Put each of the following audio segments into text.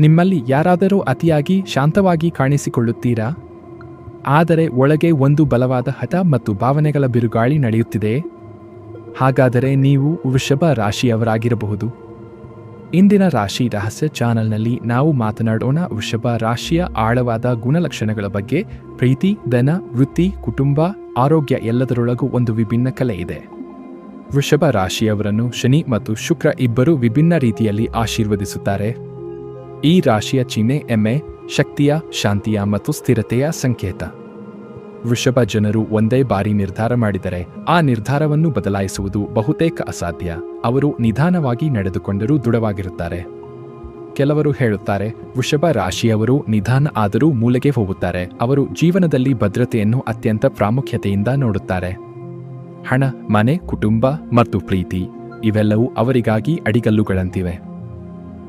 ನಿಮ್ಮಲ್ಲಿ ಯಾರಾದರೂ ಅತಿಯಾಗಿ ಶಾಂತವಾಗಿ ಕಾಣಿಸಿಕೊಳ್ಳುತ್ತೀರಾ? ಆದರೆ ಒಳಗೆ ಒಂದು ಬಲವಾದ ಹಠ ಮತ್ತು ಭಾವನೆಗಳ ಬಿರುಗಾಳಿ ನಡೆಯುತ್ತಿದೆ. ಹಾಗಾದರೆ ನೀವು ವೃಷಭ ರಾಶಿಯವರಾಗಿರಬಹುದು. ಇಂದಿನ ರಾಶಿ ರಹಸ್ಯ ಚಾನೆಲ್ನಲ್ಲಿ ನಾವು ಮಾತನಾಡೋಣ ವೃಷಭ ರಾಶಿಯ ಆಳವಾದ ಗುಣಲಕ್ಷಣಗಳ ಬಗ್ಗೆ. ಪ್ರೀತಿ, ಧನ, ವೃತ್ತಿ, ಕುಟುಂಬ, ಆರೋಗ್ಯ ಎಲ್ಲದರೊಳಗೂ ಒಂದು ವಿಭಿನ್ನ ಕಲೆ ಇದೆ. ವೃಷಭ ರಾಶಿಯವರನ್ನು ಶನಿ ಮತ್ತು ಶುಕ್ರ ಇಬ್ಬರು ವಿಭಿನ್ನ ರೀತಿಯಲ್ಲಿ ಆಶೀರ್ವದಿಸುತ್ತಾರೆ. ಈ ರಾಶಿಯ ಚಿಹ್ನೆ, ಎಮ್ಮೆ, ಶಕ್ತಿಯ, ಶಾಂತಿಯ ಮತ್ತು ಸ್ಥಿರತೆಯ ಸಂಕೇತ. ವೃಷಭ ಜನರು ಒಂದೇ ಬಾರಿ ನಿರ್ಧಾರ ಮಾಡಿದರೆ, ಆ ನಿರ್ಧಾರವನ್ನು ಬದಲಾಯಿಸುವುದು ಬಹುತೇಕ ಅಸಾಧ್ಯ. ಅವರು ನಿಧಾನವಾಗಿ ನಡೆದುಕೊಂಡರೂ ದೃಢವಾಗಿರುತ್ತಾರೆ. ಕೆಲವರು ಹೇಳುತ್ತಾರೆ, ವೃಷಭ ರಾಶಿಯವರು ನಿಧಾನ ಆದರೂ ಮೂಲೆಗೆ ಹೋಗುತ್ತಾರೆ. ಅವರು ಜೀವನದಲ್ಲಿ ಭದ್ರತೆಯನ್ನು ಅತ್ಯಂತ ಪ್ರಾಮುಖ್ಯತೆಯಿಂದ ನೋಡುತ್ತಾರೆ. ಹಣ, ಮನೆ, ಕುಟುಂಬ ಮತ್ತು ಪ್ರೀತಿ, ಇವೆಲ್ಲವೂ ಅವರಿಗಾಗಿ ಅಡಿಗಲ್ಲುಗಳಂತಿವೆ.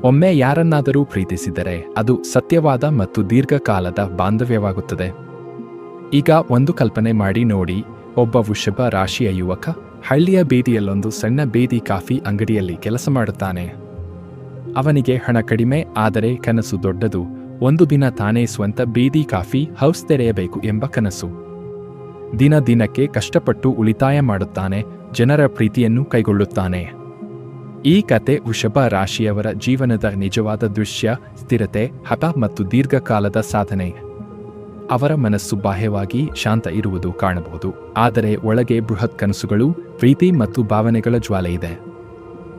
ಒಮ್ಮೆ ಯಾರನ್ನಾದರೂ ಪ್ರೀತಿಸಿದರೆ ಅದು ಸತ್ಯವಾದ ಮತ್ತು ದೀರ್ಘಕಾಲದ ಬಾಂಧವ್ಯವಾಗುತ್ತದೆ. ಈಗ ಒಂದು ಕಲ್ಪನೆ ಮಾಡಿ ನೋಡಿ, ಒಬ್ಬ ವೃಷಭ ರಾಶಿಯ ಯುವಕ ಹಳ್ಳಿಯ ಬೀದಿಯಲ್ಲೊಂದು ಸಣ್ಣ ಬೀದಿ ಕಾಫಿ ಅಂಗಡಿಯಲ್ಲಿ ಕೆಲಸ ಮಾಡುತ್ತಾನೆ. ಅವನಿಗೆ ಹಣ ಕಡಿಮೆ, ಆದರೆ ಕನಸು ದೊಡ್ಡದು, ಒಂದು ದಿನ ತಾನೇ ಸ್ವಂತ ಬೀದಿ ಕಾಫಿ ಹೌಸ್ ತೆರೆಯಬೇಕು ಎಂಬ ಕನಸು. ದಿನ ದಿನಕ್ಕೆ ಕಷ್ಟಪಟ್ಟು ಉಳಿತಾಯ ಮಾಡುತ್ತಾನೆ, ಜನರ ಪ್ರೀತಿಯನ್ನು ಕೈಗೊಳ್ಳುತ್ತಾನೆ. ಈ ಕತೆ ವೃಷಭ ರಾಶಿಯವರ ಜೀವನದ ನಿಜವಾದ ದೃಶ್ಯ, ಸ್ಥಿರತೆ, ಹಠ ಮತ್ತು ದೀರ್ಘಕಾಲದ ಸಾಧನೆ. ಅವರ ಮನಸ್ಸು ಬಾಹ್ಯವಾಗಿ ಶಾಂತ ಇರುವುದು ಕಾಣಬಹುದು. ಆದರೆ ಒಳಗೆ ಬೃಹತ್ ಕನಸುಗಳು, ಪ್ರೀತಿ ಮತ್ತು ಭಾವನೆಗಳ ಜ್ವಾಲೆ ಇದೆ.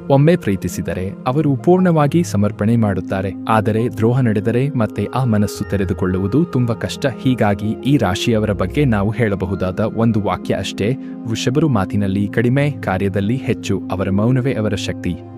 ಒಮ್ಮೆ ಪ್ರೀತಿಸಿದರೆ ಅವರು ಪೂರ್ಣವಾಗಿ ಸಮರ್ಪಣೆ ಮಾಡುತ್ತಾರೆ. ಆದರೆ ದ್ರೋಹ ನಡೆದರೆ ಮತ್ತೆ ಆ ಮನಸ್ಸು ತೆರೆದುಕೊಳ್ಳುವುದು ತುಂಬ ಕಷ್ಟ. ಹೀಗಾಗಿ ಈ ರಾಶಿಯವರ ಬಗ್ಗೆ ನಾವು ಹೇಳಬಹುದಾದ ಒಂದು ವಾಕ್ಯ ಅಷ್ಟೇ. ವೃಷಭರು ಮಾತಿನಲ್ಲಿ ಕಡಿಮೆ, ಕಾರ್ಯದಲ್ಲಿ ಹೆಚ್ಚು. ಅವರ ಮೌನವೇ ಅವರ ಶಕ್ತಿ.